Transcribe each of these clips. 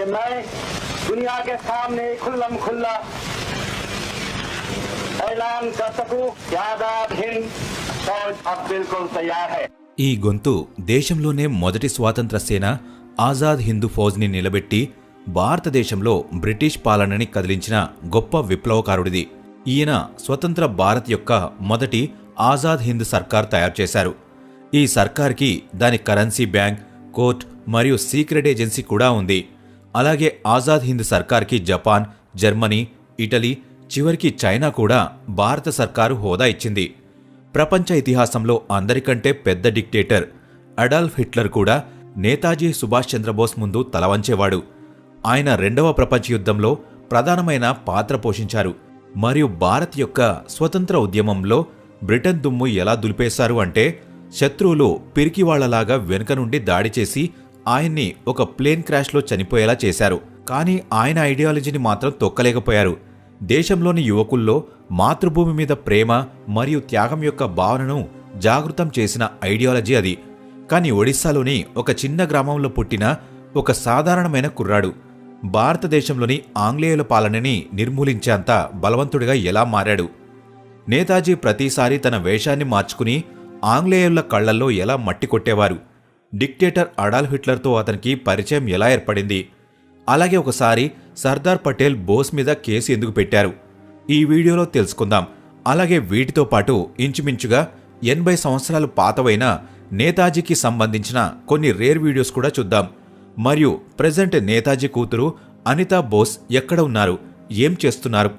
कि मैं दुनिया के सामने खुल्लम खुल्ला ऐलान कर सकूं कि आजाद हिंद फौज अब बिल्कुल तैयार है ఈ గొంతు దేశంలోనే మొదటి స్వాతంత్ర సేన ఆజాద్ హిందూ ఫౌజ్ని నిలబెట్టి భారతదేశంలో బ్రిటిష్ పాలనని కదిలించిన గొప్ప విప్లవకారుడిది ఈయన స్వతంత్ర భారత్ యొక్క మొదటి ఆజాద్ హింద్ సర్కార్ తయారు చేశారు ఈ సర్కార్కి దాని కరెన్సీ బ్యాంక్ కోర్ట్ మరియు సీక్రెట్ ఏజెన్సీ కూడా ఉంది అలాగే ఆజాద్ హింద్ సర్కార్కి జపాన్ జర్మనీ ఇటలీ చివరికి చైనా కూడా భారత సర్కారు హోదా ఇచ్చింది. ప్రపంచ ఇతిహాసంలో అందరికంటే పెద్ద డిక్టేటర్ అడాల్ఫ్ హిట్లర్ కూడా నేతాజీ సుభాష్ చంద్రబోస్ ముందు తలవంచేవాడు ఆయన రెండవ ప్రపంచ యుద్ధంలో ప్రధానమైన పాత్ర పోషించారు. మరియు భారత్ యొక్క స్వతంత్ర ఉద్యమంలో బ్రిటన్ దుమ్ము ఎలా దులిపేశారు అంటే శత్రువులు పిరికివాళ్ళలాగా వెనుక నుండి దాడి చేసి ఆయన్ని ఒక ప్లేన్ క్రాష్లో చనిపోయేలా చేశారు. కానీ ఆయన ఐడియాలజీని మాత్రం తొక్కలేకపోయారు. దేశంలోని యువకుల్లో మాతృభూమి మీద ప్రేమ మరియు త్యాగం యొక్క భావనను జాగృతం చేసిన ఐడియాలజీ అది. కానీ ఒడిశాలోని ఒక చిన్న గ్రామంలో పుట్టిన ఒక సాధారణమైన కుర్రాడు భారతదేశంలోని ఆంగ్లేయుల పాలనని నిర్మూలించేంత బలవంతుడిగా ఎలా మారాడు? నేతాజీ ప్రతిసారి తన వేషాన్ని మార్చుకుని ఆంగ్లేయుల కళ్ళల్లో ఎలా మట్టి కొట్టేవారు? డిక్టేటర్ అడాల్ హిట్లర్తో అతనికి పరిచయం ఎలా ఏర్పడింది? అలాగే ఒకసారి సర్దార్ పటేల్ బోస్ మీద కేసు ఎందుకు పెట్టారు? ఈ వీడియోలో తెలుసుకుందాం. అలాగే వీటితో పాటు ఇంచుమించుగా ఎనభై సంవత్సరాలు పాతవైన నేతాజీకి సంబంధించిన కొన్ని రేర్ వీడియోస్ కూడా చూద్దాం. మరియు ప్రజెంట్ నేతాజీ కూతురు అనితా బోస్ ఎక్కడ ఉన్నారు? ఏం చేస్తున్నారు?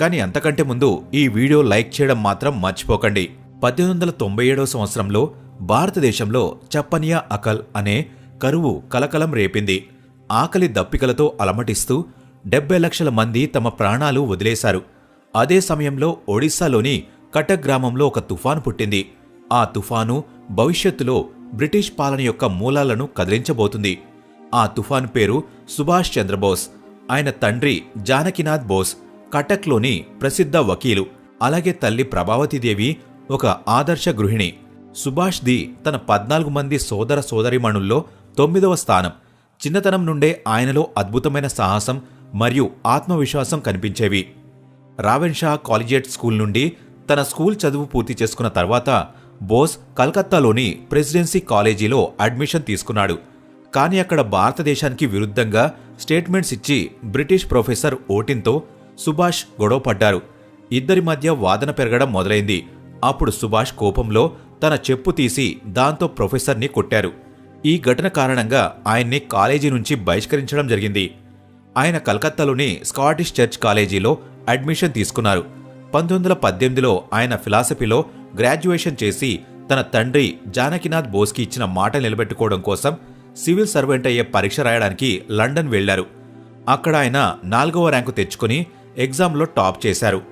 కానీ అంతకంటే ముందు ఈ వీడియో లైక్ చేయడం మాత్రం మర్చిపోకండి. పద్దెనిమిది వందల తొంభై ఏడవ సంవత్సరంలో భారతదేశంలో చప్పనియా అకల్ అనే కరువు కలకలం రేపింది. ఆకలి దప్పికలతో అలమటిస్తూ డెబ్బై లక్షల మంది తమ ప్రాణాలు వదిలేశారు. అదే సమయంలో ఒడిశాలోని కటక్ గ్రామంలో ఒక తుఫాను పుట్టింది. ఆ తుఫాను భవిష్యత్తులో బ్రిటిష్ పాలన యొక్క మూలాలను కదిలించబోతుంది. ఆ తుఫాను పేరు సుభాష్ చంద్రబోస్. ఆయన తండ్రి జానకినాథ్ బోస్ కటక్లోని ప్రసిద్ధ వకీలు. అలాగే తల్లి ప్రభావతీదేవి ఒక ఆదర్శ గృహిణి. సుభాష్ ది తన పద్నాలుగు మంది సోదర సోదరిమణుల్లో తొమ్మిదవ స్థానం. చిన్నతనం నుండే ఆయనలో అద్భుతమైన సాహసం మరియు ఆత్మవిశ్వాసం కనిపించేవి. రావెన్షా కాలేజియేట్ స్కూల్ నుండి తన స్కూల్ చదువు పూర్తి చేసుకున్న తర్వాత బోస్ కలకత్తాలోని ప్రెసిడెన్సీ కాలేజీలో అడ్మిషన్ తీసుకున్నాడు. కానీ అక్కడ భారతదేశానికి విరుద్ధంగా స్టేట్మెంట్స్ ఇచ్చి బ్రిటిష్ ప్రొఫెసర్ ఓటిన్తో సుభాష్ గొడవపడ్డారు. ఇద్దరి మధ్య వాదన పెరగడం మొదలైంది. అప్పుడు సుభాష్ కోపంలో తన చెప్పు తీసి దాంతో ప్రొఫెసర్ని కొట్టారు. ఈ ఘటన కారణంగా ఆయన్ని కాలేజీ నుంచి బహిష్కరించడం జరిగింది. ఆయన కలకత్తాలోని స్కాటిష్ చర్చ్ కాలేజీలో అడ్మిషన్ తీసుకున్నారు. పంతొమ్మిది వందల పద్దెనిమిదిలో ఆయన ఫిలాసఫీలో గ్రాడ్యుయేషన్ చేసి తన తండ్రి జానకినాథ్ బోస్కి ఇచ్చిన మాట నిలబెట్టుకోవడం కోసం సివిల్ సర్వెంట్ అయ్యే పరీక్ష రాయడానికి లండన్ వెళ్ళారు అక్కడ ఆయన నాలుగవ ర్యాంకు తెచ్చుకుని ఎగ్జామ్లో టాప్ చేశారు.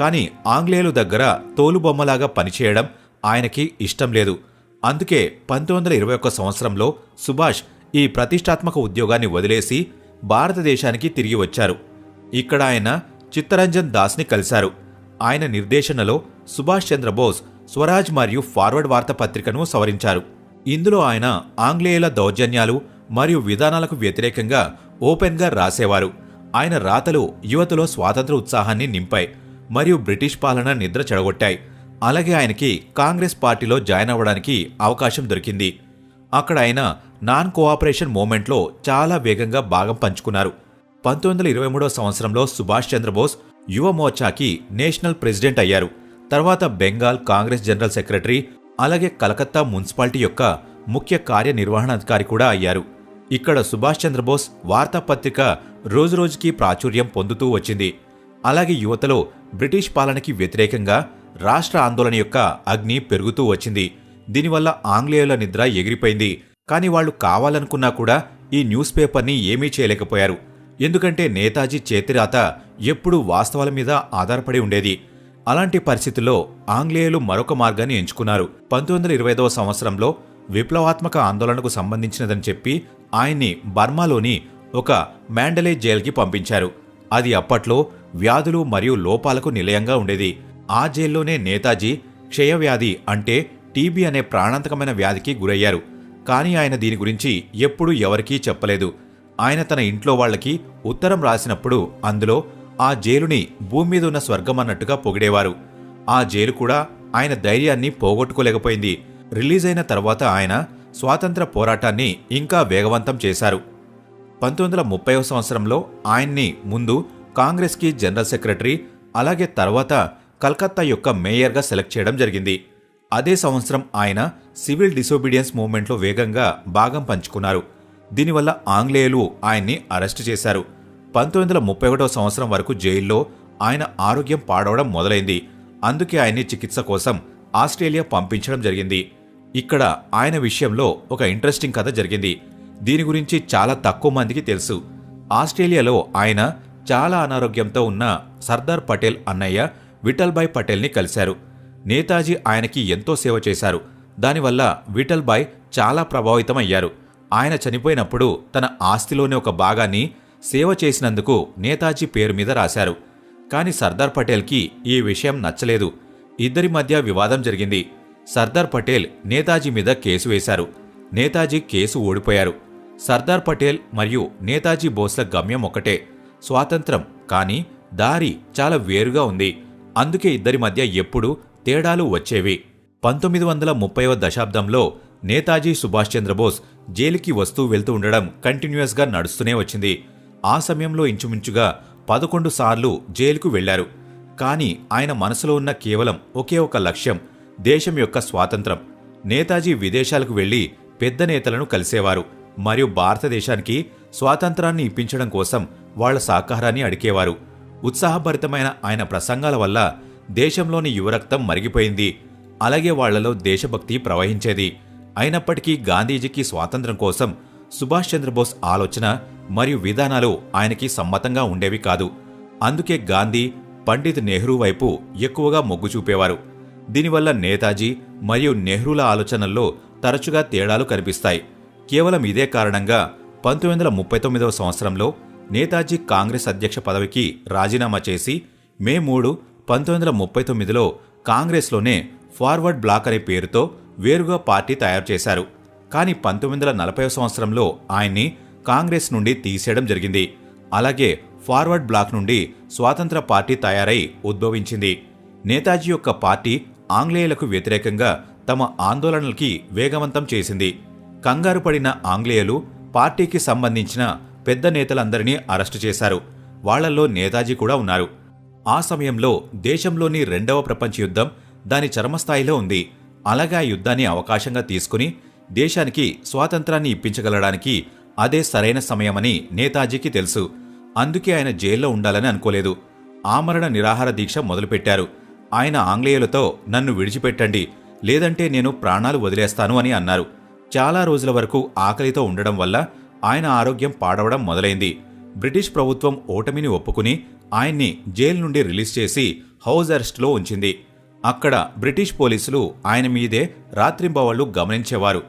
కానీ ఆంగ్లేయుల దగ్గర తోలుబొమ్మలాగా పనిచేయడం ఆయనకి ఇష్టం లేదు. అందుకే పంతొమ్మిది వందల ఇరవై ఒక్క సంవత్సరంలో సుభాష్ ఈ ప్రతిష్టాత్మక ఉద్యోగాన్ని వదిలేసి భారతదేశానికి తిరిగి వచ్చారు. ఇక్కడ ఆయన చిత్తరంజన్ దాస్ని కలిశారు. ఆయన నిర్దేశనలో సుభాష్ చంద్రబోస్ స్వరాజ్ మరియు ఫార్వర్డ్ వార్తాపత్రికను సవరించారు. ఇందులో ఆయన ఆంగ్లేయుల దౌర్జన్యాలు మరియు విధానాలకు వ్యతిరేకంగా ఓపెన్గా రాసేవారు. ఆయన రాతలు యువతలో స్వాతంత్ర ఉత్సాహాన్ని నింపాయి మరియు బ్రిటిష్ పాలన నిద్ర చెడగొట్టాయి. అలాగే ఆయనకి కాంగ్రెస్ పార్టీలో జాయిన్ అవ్వడానికి అవకాశం దొరికింది. అక్కడ ఆయన నాన్ కోఆపరేషన్ మూమెంట్లో చాలా వేగంగా భాగం పంచుకున్నారు. పంతొమ్మిది వందల ఇరవై మూడవ సంవత్సరంలో సుభాష్ చంద్రబోస్ యువ మోర్చాకి నేషనల్ ప్రెసిడెంట్ అయ్యారు. తర్వాత బెంగాల్ కాంగ్రెస్ జనరల్ సెక్రటరీ అలాగే కలకత్తా మున్సిపాలిటీ యొక్క ముఖ్య కార్యనిర్వహణాధికారి కూడా అయ్యారు. ఇక్కడ సుభాష్ చంద్రబోస్ వార్తాపత్రిక రోజురోజుకి ప్రాచుర్యం పొందుతూ వచ్చింది. అలాగే యువతలో బ్రిటిష్ పాలనకి వ్యతిరేకంగా రాష్ట్ర ఆందోళన యొక్క అగ్ని పెరుగుతూ వచ్చింది. దీనివల్ల ఆంగ్లేయుల నిద్ర ఎగిరిపోయింది. కానీ వాళ్ళు కావాలనుకున్నా కూడా ఈ న్యూస్ పేపర్ని ఏమీ చేయలేకపోయారు. ఎందుకంటే నేతాజీ చేతిరాత ఎప్పుడూ వాస్తవాల మీద ఆధారపడి ఉండేది. అలాంటి పరిస్థితుల్లో ఆంగ్లేయులు మరొక మార్గాన్ని ఎంచుకున్నారు. పంతొమ్మిది వందల ఇరవై సంవత్సరంలో విప్లవాత్మక ఆందోళనకు సంబంధించినదని చెప్పి ఆయన్ని బర్మాలోని ఒక మ్యాండలే జైలుకి పంపించారు. అది అప్పట్లో వ్యాధులు మరియు లోపాలకు నిలయంగా ఉండేది. ఆ జైల్లోనే నేతాజీ క్షయవ్యాధి అంటే టీబీ అనే ప్రాణాంతకమైన వ్యాధికి గురయ్యారు. కానీ ఆయన దీని గురించి ఎప్పుడూ ఎవరికీ చెప్పలేదు. ఆయన తన ఇంట్లో వాళ్ళకి ఉత్తరం రాసినప్పుడు అందులో ఆ జైలుని భూమి మీద ఉన్న స్వర్గం అన్నట్టుగా పొగిడేవారు. ఆ జైలు కూడా ఆయన ధైర్యాన్ని పోగొట్టుకోలేకపోయింది. రిలీజ్ అయిన తర్వాత ఆయన స్వాతంత్ర పోరాటాన్ని ఇంకా వేగవంతం చేశారు. పంతొమ్మిది వందల ముప్పై సంవత్సరంలో ఆయన్ని ముందు కాంగ్రెస్కి జనరల్ సెక్రటరీ అలాగే తర్వాత కల్కత్తా యొక్క మేయర్గా సెలెక్ట్ చేయడం జరిగింది. అదే సంవత్సరం ఆయన సివిల్ డిసోబీడియన్స్ మూవ్మెంట్లో వేగంగా భాగం పంచుకున్నారు. దీనివల్ల ఆంగ్లేయులు ఆయన్ని అరెస్టు చేశారు. పంతొమ్మిది వందల ముప్పై ఒకటో సంవత్సరం వరకు జైల్లో ఆయన ఆరోగ్యం పాడవడం మొదలైంది. అందుకే ఆయన్ని చికిత్స కోసం ఆస్ట్రేలియా పంపించడం జరిగింది. ఇక్కడ ఆయన విషయంలో ఒక ఇంట్రెస్టింగ్ కథ జరిగింది. దీని గురించి చాలా తక్కువ మందికి తెలుసు. ఆస్ట్రేలియాలో ఆయన చాలా అనారోగ్యంతో ఉన్న సర్దార్ పటేల్ అన్నయ్య విఠల్భాయ్ పటేల్ని కలిశారు. నేతాజీ ఆయనకి ఎంతో సేవ చేశారు. దానివల్ల విఠల్భాయ్ చాలా ప్రభావితం అయ్యారు ఆయన చనిపోయినప్పుడు తన ఆస్తిలోని ఒక భాగాన్ని సేవ చేసినందుకు నేతాజీ పేరు మీద రాశారు. కానీ సర్దార్ పటేల్కి ఈ విషయం నచ్చలేదు. ఇద్దరి మధ్య వివాదం జరిగింది. సర్దార్ పటేల్ నేతాజీ మీద కేసు వేశారు. నేతాజీ కేసు ఓడిపోయారు. సర్దార్ పటేల్ మరియు నేతాజీ బోస్ల గమ్యం ఒకటే స్వాతంత్రం. కానీ దారి చాలా వేరుగా ఉంది. అందుకే ఇద్దరి మధ్య ఎప్పుడూ తేడాలు వచ్చేవి. పంతొమ్మిది వందల ముప్పైవ దశాబ్దంలో నేతాజీ సుభాష్ చంద్రబోస్ జైలుకి వస్తూ వెళ్తూ ఉండడం కంటిన్యూస్గా నడుస్తూనే వచ్చింది. ఆ సమయంలో ఇంచుమించుగా పదకొండు సార్లు జైలుకు వెళ్ళారు. కానీ ఆయన మనసులో ఉన్న కేవలం ఒకే ఒక లక్ష్యం దేశం యొక్క స్వాతంత్రం. నేతాజీ విదేశాలకు వెళ్ళి పెద్ద నేతలను కలిసేవారు. మరియు భారతదేశానికి స్వాతంత్రాన్ని ఇప్పించడం కోసం వాళ్ళ సహకారాన్ని అడిగేవారు. ఉత్సాహభరితమైన ఆయన ప్రసంగాల వల్ల దేశంలోని యువరక్తం మరిగిపోయింది. అలాగే వాళ్ళలో దేశభక్తి ప్రవహించేది. అయినప్పటికీ గాంధీజీకి స్వాతంత్రం కోసం సుభాష్ చంద్రబోస్ ఆలోచన మరియు విధానాలు ఆయనకి సమ్మతంగా ఉండేవి కాదు. అందుకే గాంధీ పండిత్ నెహ్రూ వైపు ఎక్కువగా మొగ్గు చూపేవారు. దీనివల్ల నేతాజీ మరియు నెహ్రూల ఆలోచనల్లో తరచుగా తేడాలు కనిపిస్తాయి. కేవలం ఇదే కారణంగా పంతొమ్మిది వందల ముప్పై తొమ్మిదవ సంవత్సరంలో నేతాజీ కాంగ్రెస్ అధ్యక్ష పదవికి రాజీనామా చేసి మే మూడు పంతొమ్మిది వందల ముప్పై తొమ్మిదిలో కాంగ్రెస్లోనే ఫార్వర్డ్ బ్లాక్ అనే పేరుతో వేరుగా పార్టీ తయారు చేశారు. కానీ పంతొమ్మిది వందల నలభై సంవత్సరంలో ఆయన్ని కాంగ్రెస్ నుండి తీసేయడం జరిగింది. అలాగే ఫార్వర్డ్ బ్లాక్ నుండి స్వాతంత్ర పార్టీ తయారై ఉద్భవించింది. నేతాజీ యొక్క పార్టీ ఆంగ్లేయులకు వ్యతిరేకంగా తమ ఆందోళనలకి వేగవంతం చేసింది. కంగారు పడిన ఆంగ్లేయులు పార్టీకి సంబంధించిన పెద్ద నేతలందరినీ అరెస్టు చేశారు. వాళ్ళల్లో నేతాజీ కూడా ఉన్నారు. ఆ సమయంలో దేశంలోని రెండవ ప్రపంచ యుద్ధం దాని చరమస్థాయిలో ఉంది. అలాగే ఆ యుద్ధాన్ని అవకాశంగా తీసుకుని దేశానికి స్వాతంత్రాన్ని ఇప్పించగలడానికి అదే సరైన సమయమని నేతాజీకి తెలుసు. అందుకే ఆయన జైల్లో ఉండాలని అనుకోలేదు. ఆమరణ నిరాహార దీక్ష మొదలుపెట్టారు. ఆయన ఆంగ్లేయులతో నన్ను విడిచిపెట్టండి. లేదంటే నేను ప్రాణాలు వదిలేస్తాను అని అన్నారు. చాలా రోజుల వరకు ఆకలితో ఉండడం వల్ల ఆయన ఆరోగ్యం పాడవడం మొదలైంది. బ్రిటిష్ ప్రభుత్వం ఓటమిని ఒప్పుకుని ఆయన్ని జైలు నుండి రిలీజ్ చేసి హౌస్ అరెస్ట్లో ఉంచింది. అక్కడ బ్రిటిష్ పోలీసులు ఆయన మీదే రాత్రింబవళ్ళు గమనించేవారు.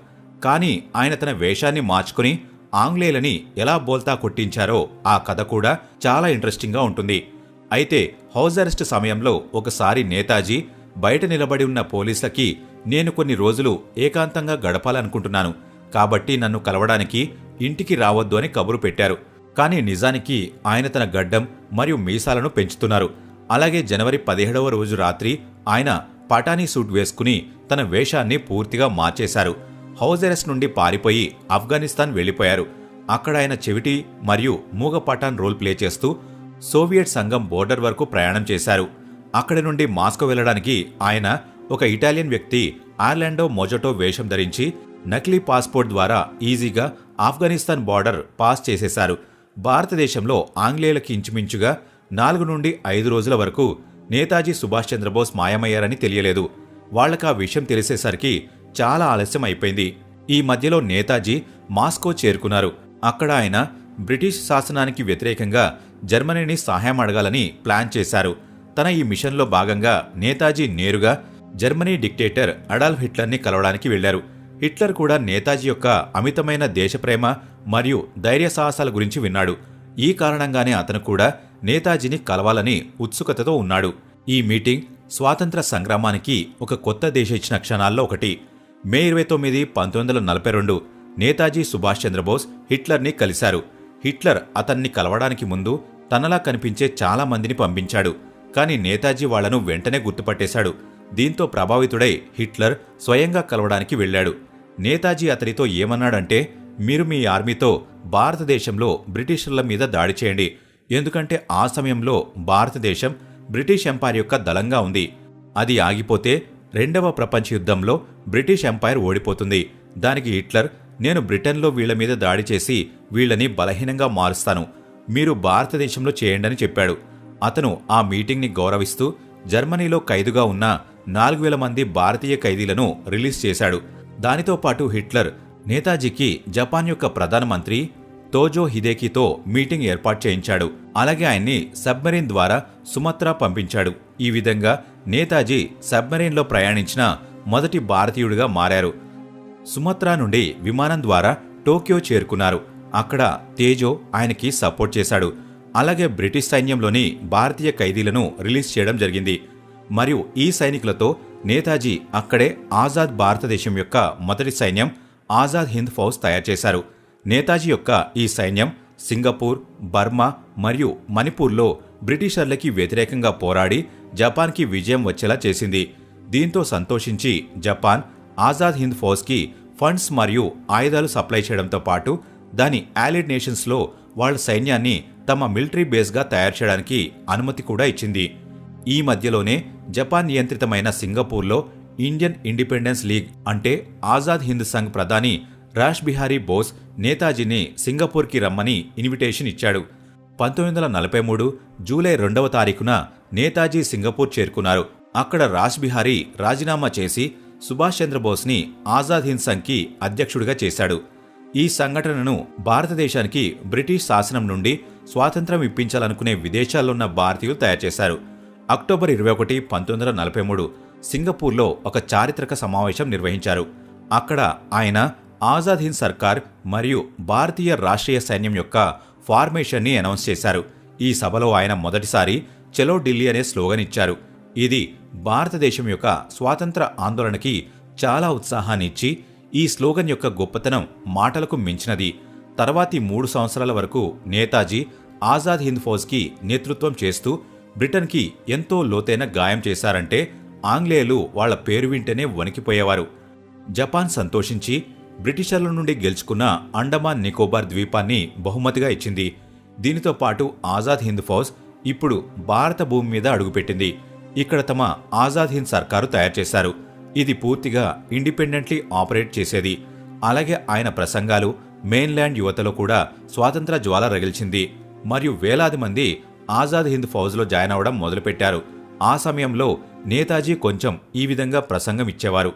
కానీ ఆయన తన వేషాన్ని మార్చుకుని ఆంగ్లేయులని ఎలా బోల్తా కొట్టించారో ఆ కథ కూడా చాలా ఇంట్రెస్టింగ్గా ఉంటుంది. అయితే హౌస్ అరెస్ట్ సమయంలో ఒకసారి నేతాజీ బయట నిలబడి ఉన్న పోలీసులకి నేను కొన్ని రోజులు ఏకాంతంగా గడపాలనుకుంటున్నాను. కాబట్టి నన్ను కలవడానికి ఇంటికి రావద్దు అని కబురు పెట్టారు. కానీ నిజానికి ఆయన తన గడ్డం మరియు మీసాలను పెంచుతున్నారు. అలాగే జనవరి పదిహేడవ రోజు రాత్రి ఆయన పటానీ సూట్ వేసుకుని తన వేషాన్ని పూర్తిగా మార్చేశారు. హౌస్ అరెస్ట్ నుండి పారిపోయి ఆఫ్ఘనిస్తాన్ వెళ్ళిపోయారు అక్కడ ఆయన చెవిటి మరియు మూగ పఠాన్ రోల్ ప్లే చేస్తూ సోవియట్ సంఘం బోర్డర్ వరకు ప్రయాణం చేశారు. అక్కడి నుండి మాస్కో వెళ్ళడానికి ఆయన ఒక ఇటాలియన్ వ్యక్తి ఆర్లాండో మొజటో వేషం ధరించి నకిలీ పాస్పోర్ట్ ద్వారా ఈజీగా ఆఫ్ఘనిస్తాన్ బార్డర్ పాస్ చేసేశారు. భారతదేశంలో ఆంగ్లేయులకి ఇంచుమించుగా నాలుగు నుండి ఐదు రోజుల వరకు నేతాజీ సుభాష్ చంద్రబోస్ మాయమయ్యారని తెలియలేదు. వాళ్ళకా విషయం తెలిసేసరికి చాలా ఆలస్యం అయిపోయింది. ఈ మధ్యలో నేతాజీ మాస్కో చేరుకున్నారు. అక్కడ ఆయన బ్రిటిష్ శాసనానికి వ్యతిరేకంగా జర్మనీని సహాయం అడగాలని ప్లాన్ చేశారు. తన ఈ మిషన్లో భాగంగా నేతాజీ నేరుగా జర్మనీ డిక్టేటర్ అడాల్ఫ్ హిట్లర్ని కలవడానికి వెళ్ళారు హిట్లర్ కూడా నేతాజీ యొక్క అమితమైన దేశప్రేమ మరియు ధైర్య సాహసాల గురించి విన్నాడు. ఈ కారణంగానే అతను కూడా నేతాజీని కలవాలని ఉత్సుకతతో ఉన్నాడు. ఈ మీటింగ్ స్వాతంత్ర సంగ్రామానికి ఒక కొత్త దేశ ఇచ్చిన క్షణాల్లో ఒకటి. మే ఇరవై తొమ్మిది పంతొమ్మిది వందల నలభై రెండు నేతాజీ సుభాష్ చంద్రబోస్ హిట్లర్ని కలిశారు. హిట్లర్ అతన్ని కలవడానికి ముందు తనలా కనిపించే చాలా మందిని పంపించాడు. కానీ నేతాజీ వాళ్ళను వెంటనే గుర్తుపట్టేశాడు. దీంతో ప్రభావితుడై హిట్లర్ స్వయంగా కలవడానికి వెళ్ళాడు. నేతాజీ అతనితో ఏమన్నాడంటే మీరు మీ ఆర్మీతో భారతదేశంలో బ్రిటిషర్ల మీద దాడి చేయండి. ఎందుకంటే ఆ సమయంలో భారతదేశం బ్రిటిష్ ఎంపైర్ యొక్క దళంగా ఉంది. అది ఆగిపోతే రెండవ ప్రపంచ యుద్ధంలో బ్రిటిష్ ఎంపైర్ ఓడిపోతుంది. దానికి హిట్లర్ నేను బ్రిటన్లో వీళ్ళ మీద దాడి చేసి వీళ్ళని బలహీనంగా మారుస్తాను. మీరు భారతదేశంలో చేయండని చెప్పాడు. అతను ఆ మీటింగ్ని గౌరవిస్తూ జర్మనీలో ఖైదుగా ఉన్న నాలుగు వేల మంది భారతీయ ఖైదీలను రిలీజ్ చేశాడు. దానితో పాటు హిట్లర్ నేతాజీకి జపాన్ యొక్క ప్రధానమంత్రి తోజో హిదేకితో మీటింగ్ ఏర్పాటు చేయించాడు. అలాగే ఆయన్ని సబ్మెరీన్ ద్వారా సుమత్రా పంపించాడు. ఈ విధంగా నేతాజీ సబ్మెరీన్లో ప్రయాణించిన మొదటి భారతీయుడిగా మారారు. సుమత్రా నుండి విమానం ద్వారా టోక్యో చేరుకున్నారు. అక్కడ తేజో ఆయనకి సపోర్ట్ చేశాడు. అలాగే బ్రిటిష్ సైన్యంలోని భారతీయ ఖైదీలను రిలీజ్ చేయడం జరిగింది. మరియు ఈ సైనికులతో నేతాజీ అక్కడే ఆజాద్ భారతదేశం యొక్క మొదటి సైన్యం ఆజాద్ హింద్ ఫౌజ్ తయారు చేశారు. నేతాజీ యొక్క ఈ సైన్యం సింగపూర్ బర్మా మరియు మణిపూర్లో బ్రిటిషర్లకి వ్యతిరేకంగా పోరాడి జపాన్కి విజయం వచ్చేలా చేసింది. దీంతో సంతోషించి జపాన్ ఆజాద్ హింద్ ఫౌజ్కి ఫండ్స్ మరియు ఆయుధాలు సప్లై చేయడంతో పాటు దాని యాలిడ్ నేషన్స్లో వాళ్ళ సైన్యాన్ని తమ మిలిటరీ బేస్గా తయారు చేయడానికి అనుమతి కూడా ఇచ్చింది. ఈ మధ్యలోనే జపాన్ నియంత్రితమైన సింగపూర్లో ఇండియన్ ఇండిపెండెన్స్ లీగ్ అంటే ఆజాద్ హింద్ సంఘ్ ప్రధాని రాష్ బిహారీ బోస్ నేతాజీని సింగపూర్కి రమ్మని ఇన్విటేషన్ ఇచ్చాడు. పంతొమ్మిది వందల నలభై మూడు జూలై రెండవ తారీఖున నేతాజీ సింగపూర్ చేరుకున్నారు. అక్కడ రాజ్ బిహారీ రాజీనామా చేసి సుభాష్ చంద్రబోస్ని ఆజాద్ హింద్ సంఘ్కి అధ్యక్షుడిగా చేశాడు. ఈ సంఘటనను భారతదేశానికి బ్రిటిష్ శాసనం నుండి స్వాతంత్రం ఇప్పించాలనుకునే విదేశాల్లోన్న భారతీయులు తయారు చేశారు అక్టోబర్ ఇరవై ఒకటి పంతొమ్మిది వందల నలభై మూడు సింగపూర్లో ఒక చారిత్రక సమావేశం నిర్వహించారు. అక్కడ ఆయన ఆజాద్ హింద్ సర్కార్ మరియు భారతీయ రాష్ట్రీయ సైన్యం యొక్క ఫార్మేషన్ని అనౌన్స్ చేశారు. ఈ సభలో ఆయన మొదటిసారి చలో ఢిల్లీ అనే స్లోగన్ ఇచ్చారు. ఇది భారతదేశం యొక్క స్వాతంత్ర ఆందోళనకి చాలా ఉత్సాహాన్ని ఇచ్చి ఈ స్లోగన్ యొక్క గొప్పతనం మాటలకు మించినది. తర్వాతి మూడు సంవత్సరాల వరకు నేతాజీ ఆజాద్ హింద్ ఫౌజ్కి నేతృత్వం చేస్తూ బ్రిటన్కి ఎంతో లోతైన గాయం చేశారంటే ఆంగ్లేయులు వాళ్ళ పేరు వింటేనే వణికిపోయేవారు. జపాన్ సంతోషించి బ్రిటిషర్ల నుండి గెలుచుకున్న అండమాన్ నికోబార్ ద్వీపాన్ని బహుమతిగా ఇచ్చింది. దీనితో పాటు ఆజాద్ హింద్ ఫౌజ్ ఇప్పుడు భారత భూమి మీద అడుగుపెట్టింది. ఇక్కడ తమ ఆజాద్ హింద్ సర్కారు తయారు చేశారు. ఇది పూర్తిగా ఇండిపెండెంట్లీ ఆపరేట్ చేసేది. అలాగే ఆయన ప్రసంగాలు మెయిన్లాండ్ యువతలో కూడా స్వాతంత్ర జ్వాల రగిల్చింది. మరియు వేలాది మంది ఆజాద్ హింద్ ఫౌజ్లో జాయిన్ అవడం మొదలుపెట్టారు. ఆ సమయంలో నేతాజీ కొంచెం ఈ విధంగా ప్రసంగం ఇచ్చేవారు.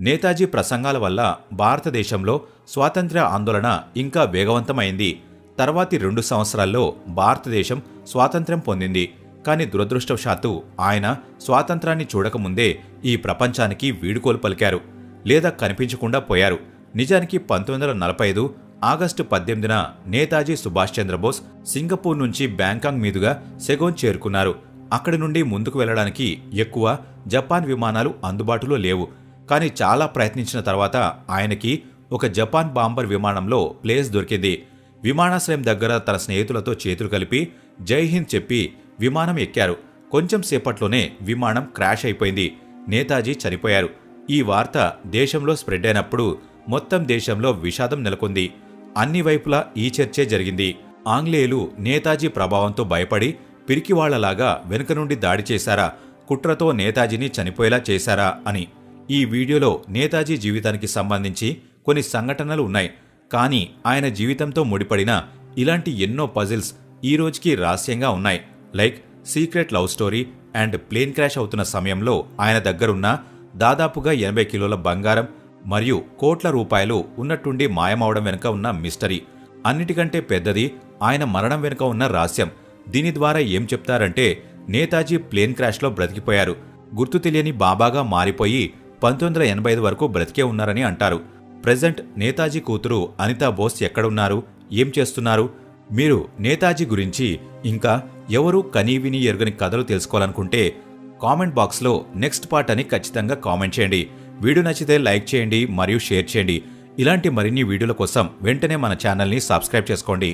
నేతాజీ ప్రసంగాల వల్ల భారతదేశంలో స్వాతంత్ర్య ఆందోళన ఇంకా వేగవంతమైంది. తర్వాతి రెండు సంవత్సరాల్లో భారతదేశం స్వాతంత్ర్యం పొందింది. కానీ దురదృష్టవశాత్తు ఆయన స్వాతంత్రాన్ని చూడకముందే ఈ ప్రపంచానికి వీడుకోలు పలికారు. లేదా కనిపించకుండా పోయారు. నిజానికి పంతొమ్మిది వందల నలభై ఐదు ఆగస్టు పద్దెనిమిదిన నేతాజీ సుభాష్ చంద్రబోస్ సింగపూర్ నుంచి బ్యాంకాంగ్ మీదుగా సెగోన్ చేరుకున్నారు. అక్కడి నుండి ముందుకు వెళ్ళడానికి ఎక్కువ జపాన్ విమానాలు అందుబాటులో లేవు. కానీ చాలా ప్రయత్నించిన తర్వాత ఆయనకి ఒక జపాన్ బాంబర్ విమానంలో ప్లేస్ దొరికింది. విమానాశ్రయం దగ్గర తన స్నేహితులతో చేతులు కలిపి జై హింద్ చెప్పి విమానం ఎక్కారు. కొంచెం సేపట్లోనే విమానం క్రాష్ అయిపోయింది. నేతాజీ చనిపోయారు. ఈ వార్త దేశంలో స్ప్రెడ్ అయినప్పుడు మొత్తం దేశంలో విషాదం నెలకొంది. అన్ని వైపులా ఈ చర్చే జరిగింది. ఆంగ్లేయులు నేతాజీ ప్రభావంతో భయపడి పిరికివాళ్ళలాగా వెనుక నుండి దాడి చేశారా కుట్రతో నేతాజీని చనిపోయేలా చేశారా అని. ఈ వీడియోలో నేతాజీ జీవితానికి సంబంధించి కొన్ని సంఘటనలు ఉన్నాయి. కానీ ఆయన జీవితంతో ముడిపడిన ఇలాంటి ఎన్నో పజిల్స్ ఈ రోజుకి రహస్యంగా ఉన్నాయి. Like secret love story and plane crash అవుతున్న సమయంలో ఆయన దగ్గరున్న దాదాపుగా ఎనభై కిలోల బంగారం మరియు కోట్ల రూపాయలు ఉన్నట్టుండి మాయమవడం వెనుక ఉన్న మిస్టరీ. అన్నిటికంటే పెద్దది ఆయన మరణం వెనుక ఉన్న రహస్యం. దీని ద్వారా ఏం చెప్తారంటే నేతాజీ ప్లేన్ క్రాష్లో బ్రతికిపోయారు. గుర్తు తెలియని బాబాగా మారిపోయి పంతొమ్మిది వందల ఎనభై ఐదు వరకు బ్రతికే ఉన్నారని అంటారు. ప్రజెంట్ నేతాజీ కూతురు అనితా బోస్ ఎక్కడున్నారు? ఏం చేస్తున్నారు? మీరు నేతాజీ గురించి ఇంకా ఎవరు కనీవిని ఎరుగని కథలు తెలుసుకోవాలనుకుంటే కామెంట్ బాక్స్లో నెక్స్ట్ పార్ట్ అని ఖచ్చితంగా కామెంట్ చేయండి. వీడియో నచ్చితే లైక్ చేయండి మరియు షేర్ చేయండి. ఇలాంటి మరిన్ని వీడియోల కోసం వెంటనే మన ఛానల్ని సబ్స్క్రైబ్ చేసుకోండి.